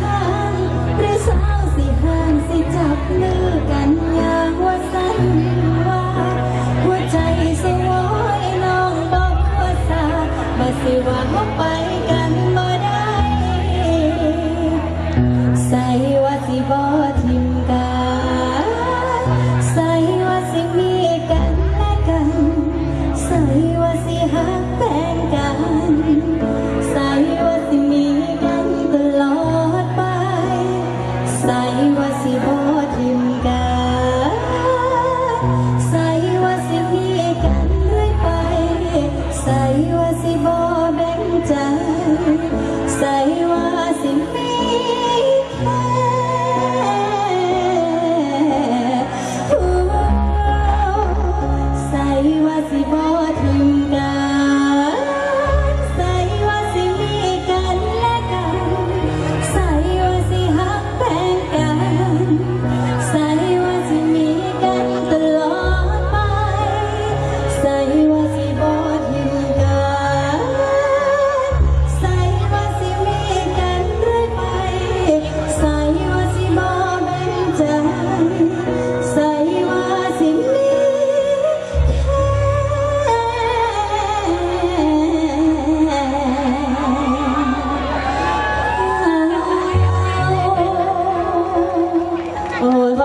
high.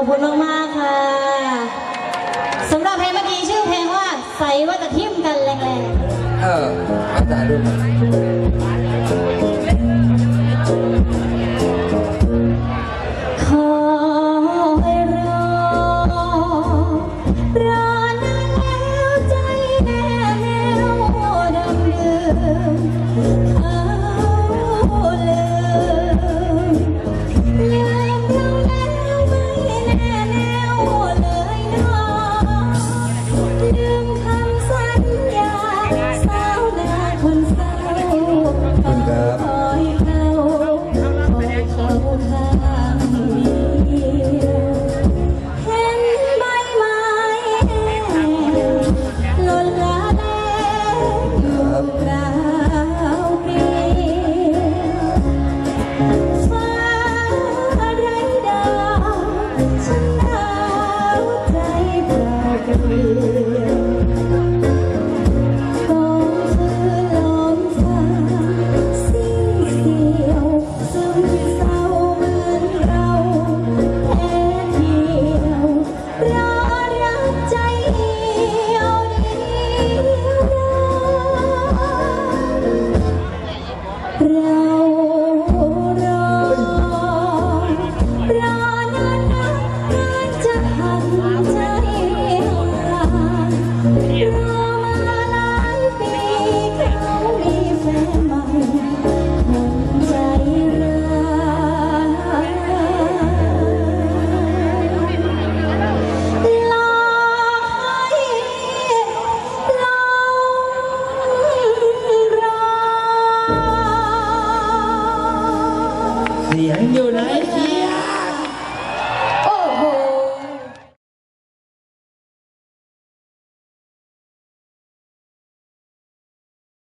ขอบคุณมากๆค่ะสำหรับเพลงเมื่อกี้ชื่อเพลงว่าใส่ว่าจะทิ่มกันแรงๆ เออภาษาดู นราเปลี่ยวฟ้าไรดาวฉันได้